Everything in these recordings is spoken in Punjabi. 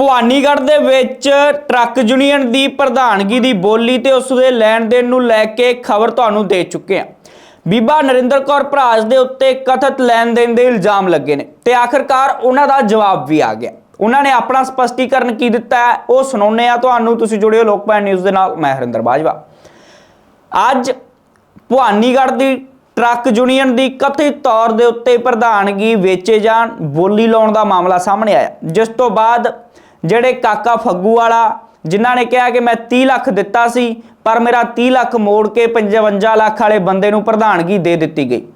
ਭਵਾਨੀਗੜ੍ਹ ਦੇ ਵਿੱਚ ਟਰੱਕ ਯੂਨੀਅਨ ਦੀ ਪ੍ਰਧਾਨਗੀ ਦੀ ਬੋਲੀ ਤੇ ਉਸ ਦੇ ਲੈਣ ਦੇਣ ਨੂੰ ਲੈ ਕੇ ਖਬਰ ਤੁਹਾਨੂੰ ਦੇ ਚੁੱਕੇ ਹਾਂ। ਬੀਬਾ ਨਰਿੰਦਰ ਕੌਰ ਭਰਾਜ ਦੇ ਉੱਤੇ ਕਥਿਤ ਲੈਣ ਦੇਣ ਦੇ ਇਲਜ਼ਾਮ ਲੱਗੇ ਨੇ ਤੇ ਆਖਰਕਾਰ ਉਹਨਾਂ ਦਾ ਜਵਾਬ ਵੀ ਆ ਗਿਆ। ਉਹਨਾਂ ਨੇ ਆਪਣਾ ਸਪਸ਼ਟੀਕਰਨ ਕੀ ਦਿੱਤਾ ਹੈ, ਉਹ ਸੁਣਾਉਂਦੇ ਆ ਤੁਹਾਨੂੰ ਤੁਸੀਂ ਜੁੜਿਓ ਲੋਕਪਾਲ ਨਿਊਜ਼ ਦੇ ਨਾਲ, ਮੈਂ ਹਰਿੰਦਰ ਬਾਜਵਾ। ਅੱਜ ਭਵਾਨੀਗੜ੍ਹ ਦੀ ਟਰੱਕ ਯੂਨੀਅਨ ਦੀ ਕਥਿਤ ਤੌਰ ਦੇ ਉੱਤੇ ਪ੍ਰਧਾਨਗੀ ਵੇਚੇ ਜਾਣ, ਬੋਲੀ ਲਾਉਣ ਦਾ ਮਾਮਲਾ ਸਾਹਮਣੇ ਆਇਆ। ਜਿਸ ਤੋਂ ਬਾਅਦ ਜਿਹੜੇ ਕਾਕਾ ਫੱਗੂ ਵਾਲਾ ਜਿਨ੍ਹਾਂ ਨੇ ਕਿਹਾ ਕਿ ਮੈਂ 30 ਲੱਖ ਦਿੱਤਾ ਸੀ ਪਰ ਮੇਰਾ 30 ਲੱਖ ਮੋੜ ਕੇ 55 ਲੱਖ ਵਾਲੇ ਬੰਦੇ ਨੂੰ ਪ੍ਰਧਾਨਗੀ ਦੇ ਦਿੱਤੀ ਗਈ।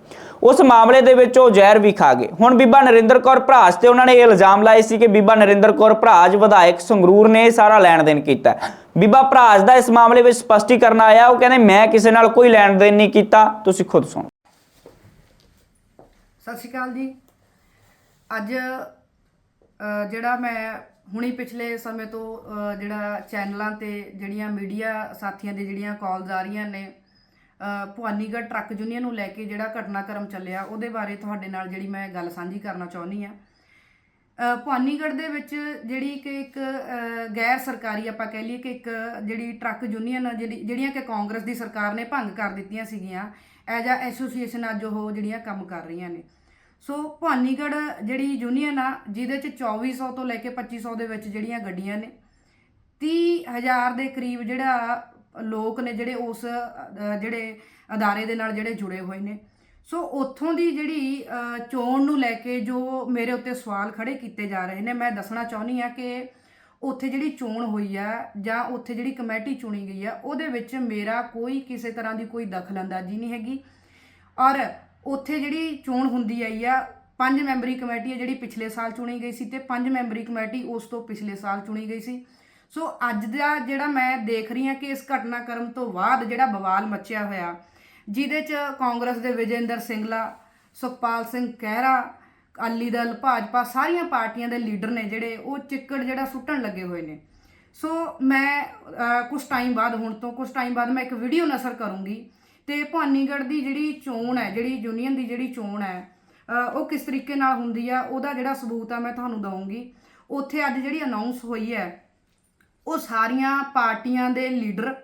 ਉਸ ਮਾਮਲੇ ਦੇ ਵਿੱਚ ਉਹ ਜ਼ਹਿਰ ਵੀ ਖਾ ਗਏ। ਹੁਣ ਬੀਬਾ ਨਰਿੰਦਰ ਕੌਰ ਭਰਾਜ ਤੇ ਉਹਨਾਂ ਨੇ ਇਹ ਇਲਜ਼ਾਮ ਲਾਏ ਸੀ ਕਿ ਬੀਬਾ ਨਰਿੰਦਰ ਕੌਰ ਭਰਾਜ ਵਿਧਾਇਕ ਸੰਗਰੂਰ ਨੇ ਸਾਰਾ ਲੈਣ ਦੇਣ ਕੀਤਾ। ਬੀਬਾ ਭਰਾਜ ਦਾ ਇਸ ਮਾਮਲੇ ਵਿੱਚ ਸਪਸ਼ਟੀਕਰਨ ਆਇਆ ਉਹ ਕਹਿੰਦੇ ਮੈਂ ਕਿਸੇ ਨਾਲ ਕੋਈ ਲੈਣ ਦੇਣ ਨਹੀਂ ਕੀਤਾ। ਤੁਸੀਂ ਖੁਦ ਸੁਣੋ। ਸਤਿ ਸ਼੍ਰੀ ਅਕਾਲ ਜੀ। ਅੱਜ ਅ, ਜਿਹੜਾ ਮੈਂ ਹੁਣੀ ਪਿਛਲੇ ਸਮੇਂ ਤੋਂ ਜਿਹੜਾ ਚੈਨਲਾਂ ਤੇ ਜਿਹੜੀਆਂ ਮੀਡੀਆ ਸਾਥੀਆਂ ਦੇ ਜਿਹੜੀਆਂ ਕਾਲਸ ਆ ਰਹੀਆਂ ਨੇ ਭਵਾਨੀਗੜ੍ਹ ਟਰੱਕ ਯੂਨੀਅਨ ਨੂੰ ਲੈ ਕੇ ਜਿਹੜਾ ਘਟਨਾਕ੍ਰਮ ਚੱਲਿਆ, ਉਹਦੇ ਬਾਰੇ ਤੁਹਾਡੇ ਨਾਲ ਜਿਹੜੀ ਮੈਂ ਗੱਲ ਸਾਂਝੀ ਕਰਨਾ ਚਾਹੁੰਦੀ ਆ ਭਵਾਨੀਗੜ੍ਹ ਦੇ ਵਿੱਚ ਜਿਹੜੀ ਕਿ ਇੱਕ ਗੈਰ ਸਰਕਾਰੀ ਆਪਾਂ ਕਹਿ ਲਈਏ ਕਿ ਇੱਕ ਜਿਹੜੀ ਟਰੱਕ ਯੂਨੀਅਨ ਜਿਹੜੀ, ਜਿਹੜੀਆਂ ਕਿ ਕਾਂਗਰਸ ਦੀ ਸਰਕਾਰ ਨੇ ਭੰਗ ਕਰ ਦਿੱਤੀਆਂ ਸੀਗੀਆਂ ਐਜ ਆ ਐਸੋਸੀਏਸ਼ਨ ਅੱਜ ਉਹ ਜਿਹੜੀਆਂ ਕੰਮ ਕਰ ਰਹੀਆਂ ਨੇ। ਸੋ ਭਵਾਨੀਗੜ੍ਹ ਜਿਹੜੀ ਯੂਨੀਅਨ ਆ, ਜਿਹਦੇ ਚ 2400 ਤੋਂ ਲੈ ਕੇ 2500 ਦੇ ਵਿੱਚ ਜਿਹੜੀਆਂ ਗੱਡੀਆਂ ਨੇ 30000 ਦੇ ਕਰੀਬ ਜਿਹੜਾ ਲੋਕ ਨੇ ਜਿਹੜੇ ਉਸ ਜਿਹੜੇ ਅਦਾਰੇ ਦੇ ਨਾਲ ਜਿਹੜੇ ਜੁੜੇ ਹੋਏ ਨੇ। ਸੋ ਉੱਥੋਂ ਦੀ ਜਿਹੜੀ ਚੋਣ ਨੂੰ ਲੈ ਕੇ ਜੋ ਮੇਰੇ ਉੱਤੇ ਸਵਾਲ ਖੜੇ ਕੀਤੇ ਜਾ ਰਹੇ ਨੇ, ਮੈਂ ਦੱਸਣਾ ਚਾਹੁੰਦੀ ਆ ਕਿ ਉੱਥੇ ਜਿਹੜੀ ਚੋਣ ਹੋਈ ਆ ਜਾਂ ਉੱਥੇ ਜਿਹੜੀ ਕਮੇਟੀ ਚੁਣੀ ਗਈ ਆ, ਉਹਦੇ ਵਿੱਚ ਮੇਰਾ ਕੋਈ ਕਿਸੇ ਤਰ੍ਹਾਂ ਦੀ ਕੋਈ ਦਖਲਅੰਦਾਜ਼ੀ ਨਹੀਂ ਹੈਗੀ। ਔਰ ਉੱਥੇ ਜਿਹੜੀ ਚੋਣ ਹੁੰਦੀ ਆਈ ਆ, ਪੰਜ ਮੈਂਬਰੀ ਕਮੇਟੀ ਹੈ ਜਿਹੜੀ ਪਿਛਲੇ ਸਾਲ ਚੁਣੀ ਗਈ ਸੀ ਤੇ ਪੰਜ ਮੈਂਬਰੀ ਕਮੇਟੀ ਉਸ ਤੋਂ ਪਿਛਲੇ ਸਾਲ ਚੁਣੀ ਗਈ ਸੀ। ਸੋ ਅੱਜ ਦਾ ਜਿਹੜਾ ਮੈਂ ਦੇਖ ਰਹੀ ਹਾਂ ਕਿ ਇਸ ਘਟਨਾਕ੍ਰਮ ਤੋਂ ਬਾਅਦ ਜਿਹੜਾ ਬਵਾਲ ਮੱਚਿਆ ਹੋਇਆ, ਜਿਹਦੇ ਚ ਕਾਂਗਰਸ ਦੇ ਵਿਜੇਂਦਰ ਸਿੰਗਲਾ, ਸੁਖਪਾਲ ਸਿੰਘ ਖਹਿਰਾ ਅਕਾਲੀ ਦਲ, ਭਾਜਪਾ ਸਾਰੀਆਂ ਪਾਰਟੀਆਂ ਦੇ ਲੀਡਰ ਨੇ ਜਿਹੜੇ, ਉਹ ਚਿੱਕੜ ਜਿਹੜਾ ਸੁੱਟਣ ਲੱਗੇ ਹੋਏ ਨੇ। ਸੋ ਮੈਂ ਕੁਝ ਟਾਈਮ ਬਾਅਦ, ਹੁਣ ਤੋਂ ਕੁਝ ਟਾਈਮ ਬਾਅਦ ਮੈਂ ਇੱਕ ਵੀਡੀਓ ਨਸ਼ਰ ਕਰੂੰਗੀ। ਤੇ ਭਵਾਨੀਗੜ੍ਹ ਦੀ ਜਿਹੜੀ ਚੋਣ ਹੈ, ਜਿਹੜੀ ਯੂਨੀਅਨ ਦੀ ਜਿਹੜੀ ਚੋਣ ਹੈ ਉਹ ਕਿਸ ਤਰੀਕੇ ਨਾਲ ਹੁੰਦੀ ਆ, ਉਹਦਾ ਜਿਹੜਾ ਸਬੂਤ ਆ ਮੈਂ ਤੁਹਾਨੂੰ ਦਵਾਂਗੀ ਉੱਥੇ ਅੱਜ ਜਿਹੜੀ ਅਨਾਉਂਸ ਹੋਈ ਹੈ, ਉਹ ਸਾਰੀਆਂ ਪਾਰਟੀਆਂ ਦੇ ਲੀਡਰ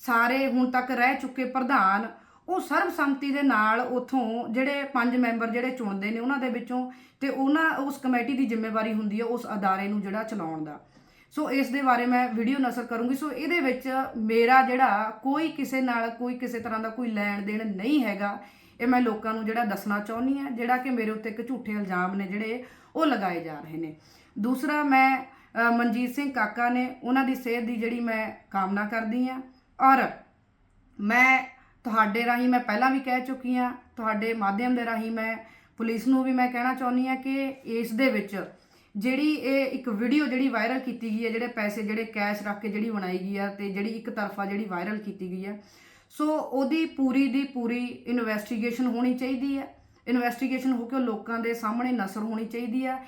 ਸਾਰੇ ਹੁਣ ਤੱਕ ਰਹਿ ਚੁੱਕੇ ਪ੍ਰਧਾਨ, ਉਹ ਸਰਬਸੰਮਤੀ ਦੇ ਨਾਲ ਉਥੋਂ ਜਿਹੜੇ ਪੰਜ ਮੈਂਬਰ ਜਿਹੜੇ ਚੁਣਦੇ ਨੇ ਉਹਨਾਂ ਦੇ ਵਿੱਚੋਂ ਤੇ ਉਹਨਾਂ, ਉਸ ਕਮੇਟੀ ਦੀ ਜ਼ਿੰਮੇਵਾਰੀ ਹੁੰਦੀ ਹੈ ਉਸ ਅਦਾਰੇ ਨੂੰ ਜਿਹੜਾ ਚਲਾਉਣ ਦਾ। ਸੋ ਇਸ ਦੇ ਬਾਰੇ ਮੈਂ ਵੀਡੀਓ ਨਸ਼ਰ ਕਰੂੰਗੀ। ਸੋ ਇਹਦੇ ਵਿੱਚ ਮੇਰਾ ਜਿਹੜਾ ਕੋਈ ਕਿਸੇ ਨਾਲ ਕੋਈ ਕਿਸੇ ਤਰ੍ਹਾਂ ਦਾ ਕੋਈ ਲੈਣ ਦੇਣ ਨਹੀਂ ਹੈਗਾ, ਇਹ ਮੈਂ ਲੋਕਾਂ ਨੂੰ ਜਿਹੜਾ ਦੱਸਣਾ ਚਾਹੁੰਦੀ ਆ ਜਿਹੜਾ ਕਿ ਮੇਰੇ ਉੱਤੇ ਇੱਕ ਝੂਠੇ ਇਲਜ਼ਾਮ ਨੇ ਜਿਹੜੇ ਉਹ ਲਗਾਏ ਜਾ ਰਹੇ ਨੇ। ਦੂਸਰਾ, ਮੈਂ ਮਨਜੀਤ ਸਿੰਘ ਕਾਕਾ ਨੇ ਉਹਨਾਂ ਦੀ ਸਿਹਤ ਦੀ ਜਿਹੜੀ ਮੈਂ ਕਾਮਨਾ ਕਰਦੀ ਆ ਔਰ ਮੈਂ ਤੁਹਾਡੇ ਰਾਹੀਂ ਮੈਂ ਪਹਿਲਾਂ ਵੀ ਕਹਿ ਚੁੱਕੀ ਆ ਤੁਹਾਡੇ ਮਾਧਿਅਮ ਦੇ ਰਾਹੀਂ ਮੈਂ ਪੁਲਿਸ ਨੂੰ ਵੀ ਮੈਂ ਕਹਿਣਾ ਚਾਹੁੰਦੀ ਆ ਕਿ ਇਸ ਦੇ ਵਿੱਚ ਜਿਹੜੀ ਇਹ ਇੱਕ ਵੀਡੀਓ ਜਿਹੜੀ ਵਾਇਰਲ ਕੀਤੀ ਗਈ ਹੈ, ਜਿਹੜੇ ਪੈਸੇ ਜਿਹੜੇ ਕੈਸ਼ ਰੱਖ ਕੇ ਜਿਹੜੀ ਬਣਾਈ ਗਈ ਆ ਤੇ ਜਿਹੜੀ ਇੱਕ ਤਰਫਾ ਜਿਹੜੀ ਵਾਇਰਲ ਕੀਤੀ ਗਈ ਹੈ ਸੋ ਉਹਦੀ ਪੂਰੀ ਦੀ ਪੂਰੀ ਇਨਵੈਸਟੀਗੇਸ਼ਨ ਹੋਣੀ ਚਾਹੀਦੀ ਹੈ ਇਨਵੈਸਟੀਗੇਸ਼ਨ ਹੋ ਕੇ ਉਹ ਲੋਕਾਂ ਦੇ ਸਾਹਮਣੇ ਨਸਰ ਹੋਣੀ ਚਾਹੀਦੀ ਹੈ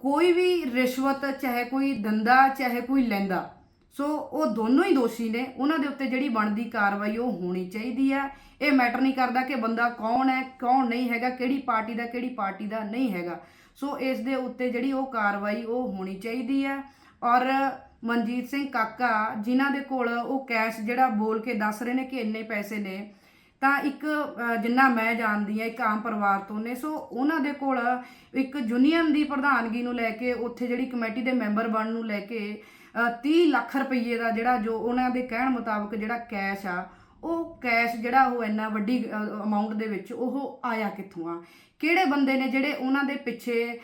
ਕੋਈ ਵੀ ਰਿਸ਼ਵਤ, ਚਾਹੇ ਕੋਈ ਦੰਦਾ, ਚਾਹੇ ਕੋਈ ਲੈਂਦਾ ਸੋ ਉਹ ਦੋਨੋਂ ਹੀ ਦੋਸ਼ੀ ਨੇ। ਉਹਨਾਂ ਦੇ ਉੱਤੇ ਜਿਹੜੀ ਬਣਦੀ ਕਾਰਵਾਈ ਉਹ ਹੋਣੀ ਚਾਹੀਦੀ ਹੈ। ਇਹ ਮੈਟਰ ਨਹੀਂ ਕਰਦਾ ਕਿ ਬੰਦਾ ਕੌਣ ਹੈ, ਕੌਣ ਨਹੀਂ ਹੈਗਾ, ਕਿਹੜੀ ਪਾਰਟੀ ਦਾ, ਕਿਹੜੀ ਪਾਰਟੀ ਦਾ ਨਹੀਂ ਹੈਗਾ। ਸੋ ਇਸ ਦੇ ਉੱਤੇ ਜਿਹੜੀ ਉਹ ਕਾਰਵਾਈ ਉਹ ਹੋਣੀ ਚਾਹੀਦੀ ਹੈ। ਔਰ ਮਨਜੀਤ ਸਿੰਘ ਕਾਕਾ, ਜਿਨ੍ਹਾਂ ਦੇ ਕੋਲ ਉਹ ਕੈਸ਼ ਜਿਹੜਾ ਬੋਲ ਕੇ ਦੱਸ ਰਹੇ ਨੇ ਕਿ ਇੰਨੇ ਪੈਸੇ ਨੇ, ਤਾਂ ਇੱਕ ਜਿੰਨਾ ਮੈਂ ਜਾਣਦੀ ਆ ਇੱਕ ਆਮ ਪਰਿਵਾਰ ਤੋਂ ਨੇ। ਸੋ ਉਹਨਾਂ ਦੇ ਕੋਲ ਇੱਕ ਯੂਨੀਅਨ ਦੀ ਪ੍ਰਧਾਨਗੀ ਨੂੰ ਲੈ ਕੇ, ਉੱਥੇ ਜਿਹੜੀ ਕਮੇਟੀ ਦੇ ਮੈਂਬਰ ਬਣਨ ਨੂੰ ਲੈ ਕੇ 30 ਲੱਖ ਰੁਪਏ ਦਾ ਜਿਹੜਾ ਜੋ ਉਹਨਾਂ ਦੇ ਕਹਿਣ ਮੁਤਾਬਕ ਜਿਹੜਾ ਕੈਸ਼ ਆ, ਉਹ ਕੈਸ਼ ਜਿਹੜਾ ਉਹ ਇੰਨਾ ਵੱਡੀ ਅਮਾਉਂਟ ਦੇ ਵਿੱਚ ਉਹ ਆਇਆ ਕਿੱਥੋਂ ਆ? ਕਿਹੜੇ ਬੰਦੇ ਨੇ ਜਿਹੜੇ ਉਹਨਾਂ ਦੇ ਪਿੱਛੇ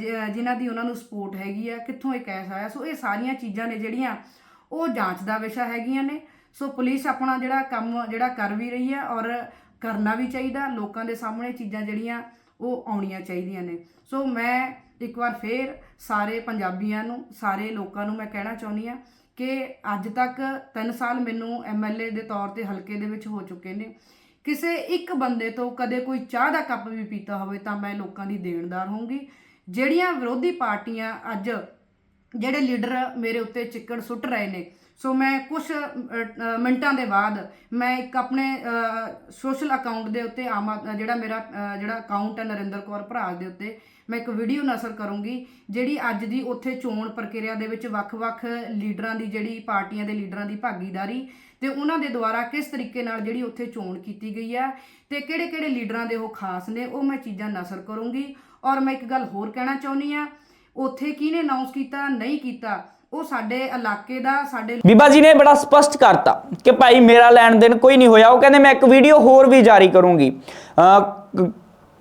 ਜ- ਜਿਨ੍ਹਾਂ ਦੀ ਉਹਨਾਂ ਨੂੰ ਸਪੋਰਟ ਹੈਗੀ ਆ, ਕਿੱਥੋਂ ਇਹ ਕੈਸ਼ ਆਇਆ? ਸੋ ਇਹ ਸਾਰੀਆਂ ਚੀਜ਼ਾਂ ਨੇ ਜਿਹੜੀਆਂ ਉਹ ਜਾਂਚ ਦਾ ਵਿਸ਼ਾ ਹੈਗੀਆਂ ਨੇ। ਸੋ ਪੁਲਿਸ ਆਪਣਾ ਜਿਹੜਾ ਕੰਮ, ਜਿਹੜਾ ਕਰ ਵੀ ਰਹੀ ਆ ਔਰ ਕਰਨਾ ਵੀ ਚਾਹੀਦਾ, ਲੋਕਾਂ ਦੇ ਸਾਹਮਣੇ ਚੀਜ਼ਾਂ ਜਿਹੜੀਆਂ ਉਹ ਆਉਣੀਆਂ ਚਾਹੀਦੀਆਂ ਨੇ। ਸੋ ਮੈਂ ਇੱਕ ਵਾਰ ਫੇਰ ਸਾਰੇ ਪੰਜਾਬੀਆਂ ਨੂੰ, ਸਾਰੇ ਲੋਕਾਂ ਨੂੰ ਮੈਂ ਕਹਿਣਾ ਚਾਹੁੰਦੀ ਆ ਕਿ ਅੱਜ ਤੱਕ 3 ਸਾਲ ਮੈਨੂੰ ਐਮਐਲਏ ਦੇ ਤੌਰ ਤੇ ਹਲਕੇ ਦੇ ਵਿੱਚ ਹੋ ਚੁੱਕੇ ਨੇ। ਕਿਸੇ ਇੱਕ ਬੰਦੇ ਤੋਂ ਕਦੇ ਕੋਈ ਚਾਹ ਦਾ ਕੱਪ ਵੀ ਪੀਤਾ ਹੋਵੇ ਤਾਂ ਮੈਂ ਲੋਕਾਂ ਦੀ ਦੇਣਦਾਰ ਹੋਊਂਗੀ। ਜਿਹੜੀਆਂ ਵਿਰੋਧੀ ਪਾਰਟੀਆਂ ਅੱਜ ਜਿਹੜੇ ਲੀਡਰ ਮੇਰੇ ਉੱਤੇ ਚਿੱਕੜ ਸੁੱਟ ਰਹੇ ਨੇ। ਸੋ ਮੈਂ ਕੁਝ ਮਿੰਟਾਂ ਦੇ ਬਾਅਦ ਮੈਂ ਇੱਕ ਆਪਣੇ ਸੋਸ਼ਲ ਅਕਾਊਂਟ ਦੇ ਉੱਤੇ ਆਮ ਆਦ- ਜਿਹੜਾ ਮੇਰਾ ਜਿਹੜਾ ਅਕਾਊਂਟ ਹੈ ਨਰਿੰਦਰ ਕੌਰ ਭਰਾ ਦੇ ਉੱਤੇ ਮੈਂ ਇੱਕ ਵੀਡੀਓ ਨਸ਼ਰ ਕਰੂੰਗੀ, ਜਿਹੜੀ ਅੱਜ ਦੀ ਉੱਥੇ ਚੋਣ ਪ੍ਰਕਿਰਿਆ ਦੇ ਵਿੱਚ ਵੱਖ-ਵੱਖ ਲੀਡਰਾਂ ਦੀ ਜਿਹੜੀ ਪਾਰਟੀਆਂ ਦੇ ਲੀਡਰਾਂ ਦੀ ਭਾਗੀਦਾਰੀ ਤੇ ਉਹਨਾਂ ਦੇ ਦੁਆਰਾ ਕਿਸ ਤਰੀਕੇ ਨਾਲ ਜਿਹੜੀ ਉੱਥੇ ਚੋਣ ਕੀਤੀ ਗਈ ਹੈ ਤੇ ਕਿਹੜੇ-ਕਿਹੜੇ ਲੀਡਰਾਂ ਦੇ ਉਹ ਖਾਸ ਨੇ, ਉਹ ਮੈਂ ਚੀਜ਼ਾਂ ਨਸ਼ਰ ਕਰੂੰਗੀ। ਔਰ ਮੈਂ ਇੱਕ ਗੱਲ ਹੋਰ ਕਹਿਣਾ ਚਾਹੁੰਦੀ ਆ ਉੱਥੇ ਕਿਹਨੇ ਅਨਾਉਂਸ ਕੀਤਾ, ਨਹੀਂ ਕੀਤਾ, ਉਹ ਸਾਡੇ ਇਲਾਕੇ ਦਾ, ਸਾਡੇ ਬੀਬਾ ਜੀ ਨੇ ਬੜਾ ਸਪਸ਼ਟ ਕਰਤਾ ਕਿ ਭਾਈ ਮੇਰਾ ਲੈਣ ਦੇਣ ਕੋਈ ਨਹੀਂ ਹੋਇਆ। ਉਹ ਕਹਿੰਦੇ, ਮੈਂ ਇੱਕ ਵੀਡੀਓ ਹੋਰ ਵੀ ਜਾਰੀ ਕਰੂੰਗੀ।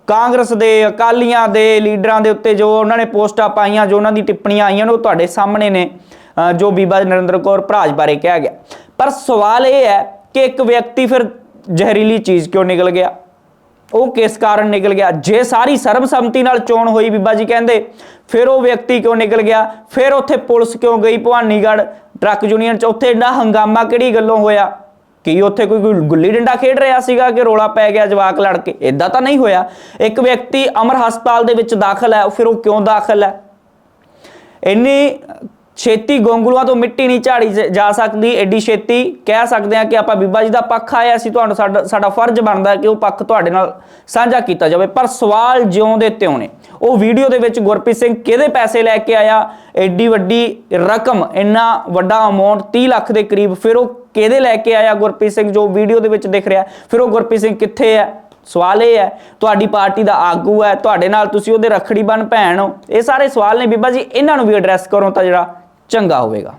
ਕਾਂਗਰਸ ਦੇ, ਅਕਾਲੀਆਂ ਦੇ ਲੀਡਰਾਂ ਦੇ ਉੱਤੇ ਜੋ ਉਹਨਾਂ ਨੇ ਪੋਸਟਾਂ ਪਾਈਆਂ, ਜੋ ਉਹਨਾਂ ਦੀ ਟਿੱਪਣੀਆਂ ਆਈਆਂ ਨੇ, ਉਹ ਤੁਹਾਡੇ ਸਾਹਮਣੇ ਨੇ ਜੋ ਬੀਬਾ ਨਰਿੰਦਰ ਕੌਰ ਭਰਾਜ ਬਾਰੇ ਕਿਹਾ ਗਿਆ। ਪਰ ਸਵਾਲ ਇਹ ਹੈ ਕਿ ਇੱਕ ਵਿਅਕਤੀ ਫਿਰ ਜ਼ਹਿਰੀਲੀ ਚੀਜ਼ ਕਿਉਂ ਨਿਕਲ ਗਿਆ? ਉਹ ਕਿਸ ਕਾਰਨ ਨਿਕਲ ਗਿਆ? ਜੇ ਸਾਰੀ ਸਰਬਸੰਮਤੀ ਨਾਲ ਚੋਣ ਹੋਈ ਬੀਬਾ ਜੀ ਕਹਿੰਦੇ, ਫਿਰ ਉਹ ਵਿਅਕਤੀ ਕਿਉਂ ਨਿਕਲ ਗਿਆ? ਫਿਰ ਉੱਥੇ ਪੁਲਿਸ ਕਿਉਂ ਗਈ? ਭਵਾਨੀਗੜ੍ਹ ਟਰੱਕ ਯੂਨੀਅਨ ਚ ਉੱਥੇ ਇੰਨਾ ਹੰਗਾਮਾ ਕਿਹੜੀ ਗੱਲੋਂ ਹੋਇਆ? ਕੀ ਉੱਥੇ ਕੋਈ ਕੋਈ ਗੁੱਲੀ ਡੰਡਾ ਖੇਡ ਰਿਹਾ ਸੀਗਾ ਕਿ ਰੋਲਾ ਪੈ ਗਿਆ ਜਵਾਕ ਲੜ ਕੇ? ਇਦਾਂ ਤਾਂ ਨਹੀਂ ਹੋਇਆ। ਇੱਕ ਵਿਅਕਤੀ ਅਮਰ ਹਸਪਤਾਲ ਦੇ ਵਿੱਚ ਦਾਖਲ ਹੈ ਫਿਰ ਉਹ ਕਿਉਂ ਦਾਖਲ ਹੈ? ਇੰਨੀ ਛੇਤੀ ਗੋਂਗਲੂਆਂ ਤੋਂ ਮਿੱਟੀ ਨਹੀਂ ਝਾੜੀ ਜ- ਜਾ ਸਕਦੀ ਐਡੀ ਛੇਤੀ ਕਹਿ ਸਕਦੇ ਆ ਕਿ ਆਪਾਂ ਬੀਬਾ ਜੀ ਦਾ ਪੱਖ ਆਇਆ ਸੀ, ਤੁਹਾਨੂੰ ਸਾਡਾ ਸਾਡਾ ਫਰਜ਼ ਬਣਦਾ ਕਿ ਉਹ ਪੱਖ ਤੁਹਾਡੇ ਨਾਲ ਸਾਂਝਾ ਕੀਤਾ ਜਾਵੇ। ਪਰ ਸਵਾਲ ਜਿਉਂ ਦੇ ਤਿਉਂ ਨੇ। ਉਹ ਵੀਡੀਓ ਦੇ ਵਿੱਚ ਗੁਰਪ੍ਰੀਤ ਸਿੰਘ ਕਿਹਦੇ ਪੈਸੇ ਲੈ ਕੇ ਆਇਆ? ਐਡੀ ਵੱਡੀ ਰਕਮ, ਇੰਨਾ ਵੱਡਾ ਅਮਾਉਂਟ 30 ਲੱਖ ਦੇ ਕਰੀਬ, ਫਿਰ ਉਹ ਕਿਹਦੇ ਲੈ ਕੇ ਆਇਆ ਗੁਰਪ੍ਰੀਤ ਸਿੰਘ, ਜੋ ਵੀਡੀਓ ਦੇ ਵਿੱਚ ਦਿਖ ਰਿਹਾ? ਫਿਰ ਉਹ ਗੁਰਪ੍ਰੀਤ ਸਿੰਘ ਕਿੱਥੇ ਹੈ? ਸਵਾਲ ਇਹ ਹੈ, ਤੁਹਾਡੀ ਪਾਰਟੀ ਦਾ ਆਗੂ ਹੈ, ਤੁਹਾਡੇ ਨਾਲ ਤੁਸੀਂ ਉਹਦੇ ਰੱਖੜੀ ਬਣ ਭੈਣ ਹੋ। ਇਹ ਸਾਰੇ ਸਵਾਲ ਨੇ ਬੀਬਾ ਜੀ, ਇਹਨਾਂ ਨੂੰ ਵੀ ਐਡਰੈਸ ਕਰੋ ਤਾਂ ਜਿਹੜਾ ਚੰਗਾ ਹੋਵੇਗਾ।